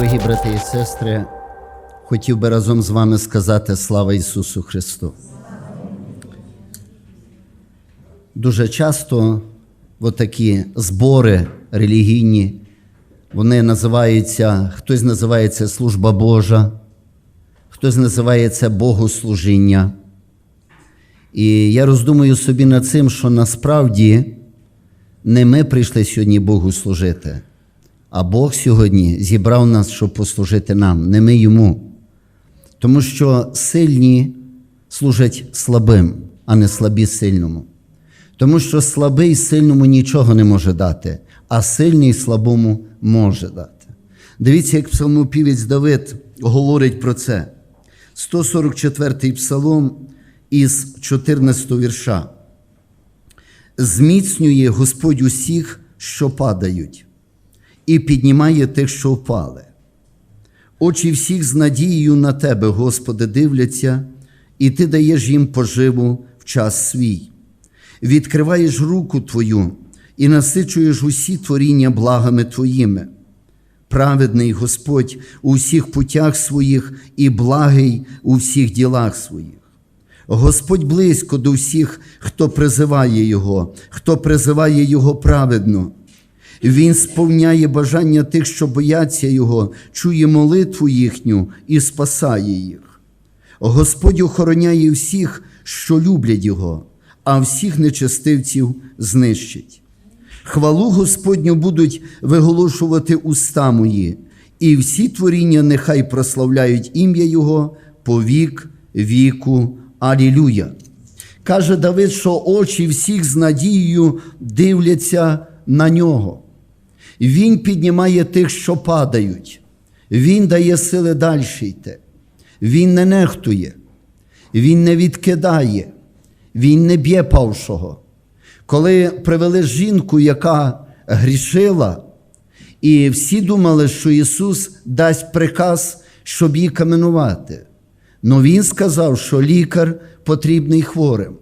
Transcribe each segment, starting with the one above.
Дорогі брати і сестри, хотів би разом з вами сказати слава Ісусу Христу. Дуже часто такі збори релігійні, вони називаються, хтось називається служба Божа, хтось називається Богослужіння. І я роздумую собі над цим, що насправді не ми прийшли сьогодні Богу служити, а Бог сьогодні зібрав нас, щоб послужити нам, не ми йому. Тому що сильні служать слабим, а не слабі сильному. Тому що слабий сильному нічого не може дати, а сильний слабому може дати. Дивіться, як псалмопівець Давид говорить про це. 144-й псалом із 14 вірша. Зміцнює Господь усіх, що падають, і піднімає тих, що впали. Очі всіх з надією на Тебе, Господи, дивляться, і Ти даєш їм поживу в час свій. Відкриваєш руку Твою і насичуєш усі творіння благами Твоїми. Праведний Господь у всіх путях своїх і благий у всіх ділах своїх. Господь близько до всіх, хто призиває Його, хто призиває Його праведно. Він сповняє бажання тих, що бояться Його, чує молитву їхню і спасає їх. Господь охороняє всіх, що люблять Його, а всіх нечестивців знищить. Хвалу Господню будуть виголошувати уста мої, і всі творіння нехай прославляють ім'я Його по вік, віку. Алілюя. Каже Давид, що очі всіх з надією дивляться на нього. Він піднімає тих, що падають. Він дає сили далі йти. Він не нехтує, він не відкидає, він не б'є павшого. Коли привели жінку, яка грішила, і всі думали, що Ісус дасть приказ, щоб її каменувати. Но Він сказав, що лікар потрібний хворим.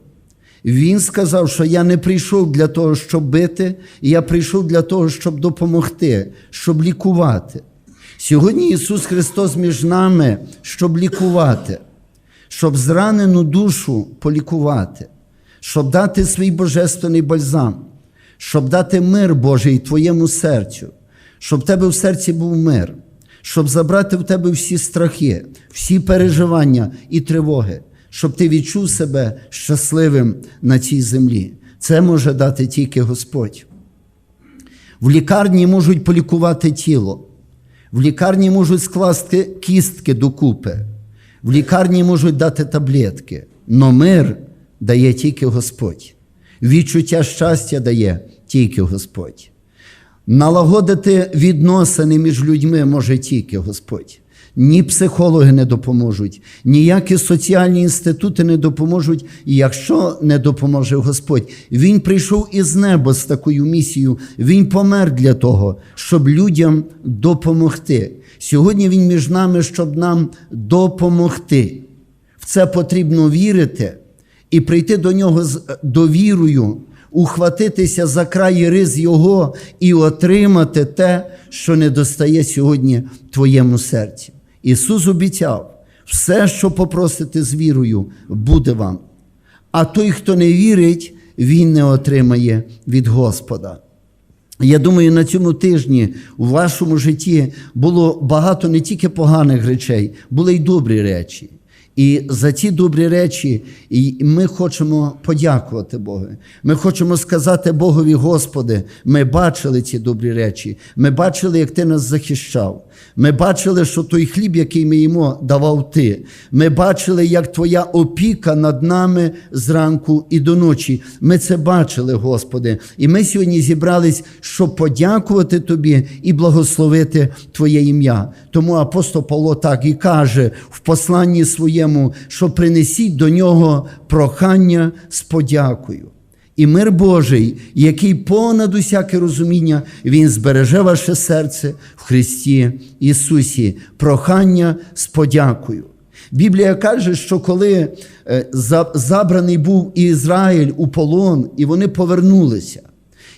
Він сказав, що я не прийшов для того, щоб бити, я прийшов для того, щоб допомогти, щоб лікувати. Сьогодні Ісус Христос між нами, щоб лікувати, щоб зранену душу полікувати, щоб дати свій божественний бальзам, щоб дати мир Божий твоєму серцю, щоб в тебе в серці був мир щоб забрати в тебе всі страхи, всі переживання і тривоги, щоб ти відчув себе щасливим на цій землі. Це може дати тільки Господь. В лікарні можуть полікувати тіло, в лікарні можуть скласти кістки докупи, в лікарні можуть дати таблетки, но мир дає тільки Господь. Відчуття щастя дає тільки Господь. Налагодити відносини між людьми може тільки Господь. Ні психологи не допоможуть, ніякі соціальні інститути не допоможуть, якщо не допоможе Господь. Він прийшов із неба з такою місією, Він помер для того, щоб людям допомогти. Сьогодні Він між нами, щоб нам допомогти. В це потрібно вірити і прийти до нього з довірою ухватитися за край риз Його і отримати те, що не достає сьогодні твоєму серці. Ісус обіцяв, все, що попросите з вірою, буде вам. А той, хто не вірить, він не отримає від Господа. Я думаю, на цьому тижні у вашому житті було багато не тільки поганих речей, були й добрі речі. І за ці добрі речі ми хочемо подякувати Богу. Ми хочемо сказати Богові, Господи, ми бачили ці добрі речі. Ми бачили, як Ти нас захищав. Ми бачили, що той хліб, який ми їмо, давав Ти. Ми бачили, як Твоя опіка над нами зранку і до ночі. Ми це бачили, Господи. І ми сьогодні зібрались, щоб подякувати Тобі і благословити Твоє ім'я. Тому апостол Павло так і каже в посланні своєму що принесіть до нього прохання з подякою. І мир Божий, який понад усяке розуміння, Він збереже ваше серце в Христі Ісусі, прохання з подякою. Біблія каже, що коли забраний був Ізраїль у полон, і вони повернулися,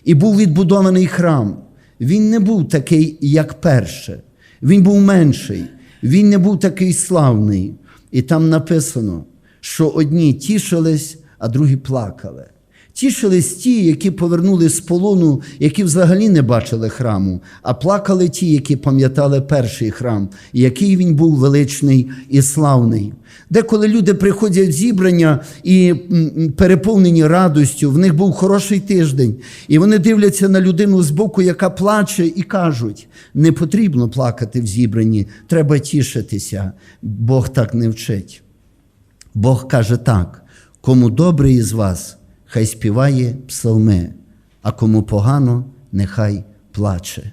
і був відбудований храм, він не був такий, як перше. Він був менший, він не був такий славний. І там написано, що одні тішились, а другі плакали. Тішились ті, які повернули з полону, які взагалі не бачили храму, а плакали ті, які пам'ятали перший храм, який він був величний і славний. Деколи люди приходять в зібрання і переповнені радостю, в них був хороший тиждень, і вони дивляться на людину збоку, яка плаче, і кажуть: не потрібно плакати в зібранні, треба тішитися. Бог так не вчить. Бог каже так: кому добре із вас, хай співає псалми, а кому погано, нехай плаче.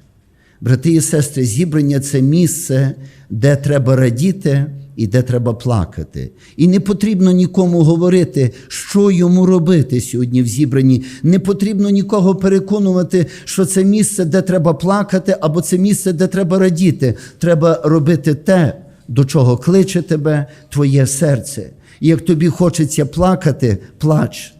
Брати і сестри, зібрання це місце, де треба радіти і де треба плакати. І не потрібно нікому говорити, що йому робити сьогодні в зібранні. Не потрібно нікого переконувати, що це місце, де треба плакати, або це місце, де треба радіти. Треба робити те, до чого кличе тебе твоє серце. І як тобі хочеться плакати, плач,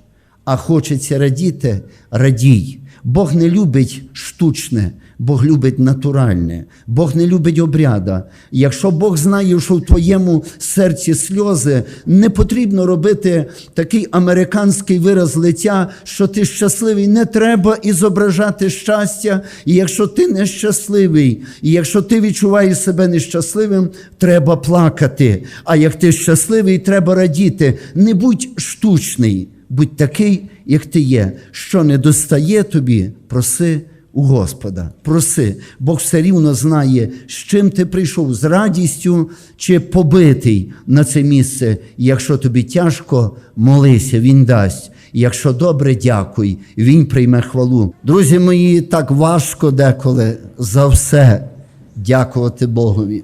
а хочеться радіти, радій. Бог не любить штучне, Бог любить натуральне, Бог не любить обряда. Якщо Бог знає, що в твоєму серці сльози, не потрібно робити такий американський вираз лиця, що ти щасливий. Не треба і зображати щастя. І якщо ти нещасливий, і якщо ти відчуваєш себе нещасливим, треба плакати. А як ти щасливий, треба радіти. Не будь штучний. Будь такий, як ти є. Що не достає тобі, проси у Господа. Проси. Бог все рівно знає, з чим ти прийшов, з радістю чи побитий на це місце. Якщо тобі тяжко, молися, Він дасть. Якщо добре, дякуй, Він прийме хвалу. Друзі мої, так важко деколи за все дякувати Богові,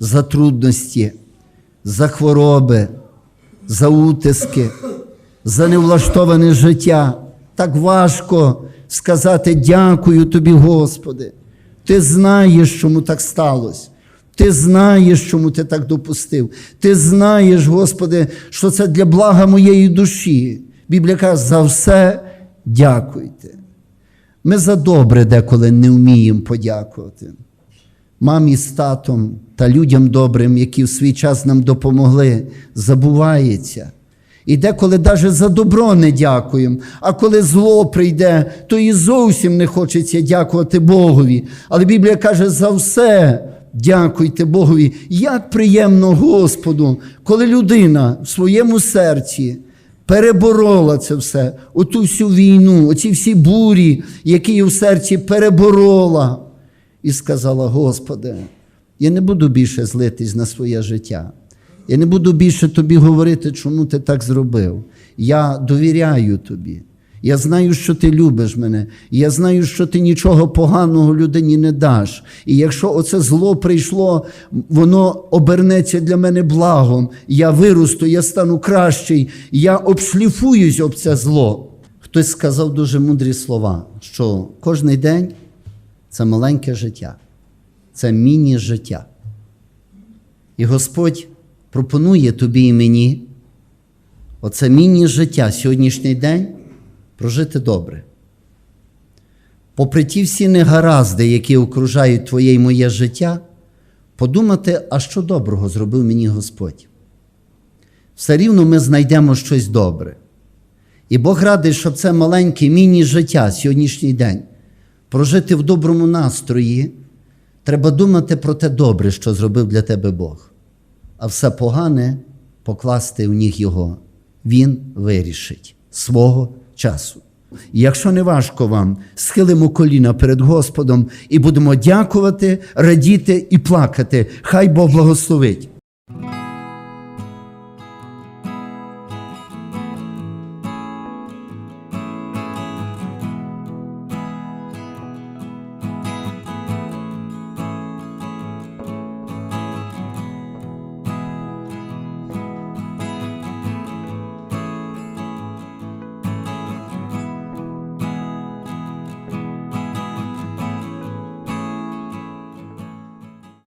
за трудності, за хвороби, за утиски за невлаштоване життя. Так важко сказати дякую тобі, Господи. Ти знаєш, чому так сталося. Ти знаєш, чому ти так допустив. Ти знаєш, Господи, що це для блага моєї душі. Біблія каже, за все дякуйте. Ми за добре деколи не вміємо подякувати. Мамі з татом та людям добрим, які в свій час нам допомогли, забувається. І деколи навіть за добро не дякуємо, а коли зло прийде, то і зовсім не хочеться дякувати Богові. Але Біблія каже, за все дякуйте Богові. Як приємно Господу, коли людина в своєму серці переборола це все, оту всю війну, оці всі бурі, які її в серці переборола, і сказала: Господи, я не буду більше злитись на своє життя. Я не буду більше тобі говорити, чому ти так зробив. Я довіряю тобі. Я знаю, що ти любиш мене. Я знаю, що ти нічого поганого людині не даш. І якщо оце зло прийшло, воно обернеться для мене благом. Я виросту, я стану кращий, я обшліфуюсь об це зло. Хтось сказав дуже мудрі слова, що кожний день це маленьке життя, це міні-життя. І Господь пропонує тобі і мені оце міні-життя сьогоднішній день прожити добре. Попри ті всі негаразди, які окружають твоє і моє життя, подумати, а що доброго зробив мені Господь. Все рівно ми знайдемо щось добре. І Бог радий, щоб це маленьке міні-життя сьогоднішній день прожити в доброму настрої. Треба думати про те добре, що зробив для тебе Бог а все погане покласти в ніг Його. Він вирішить свого часу. І якщо не важко вам, схилимо коліна перед Господом і будемо дякувати, радіти і плакати. Хай Бог благословить.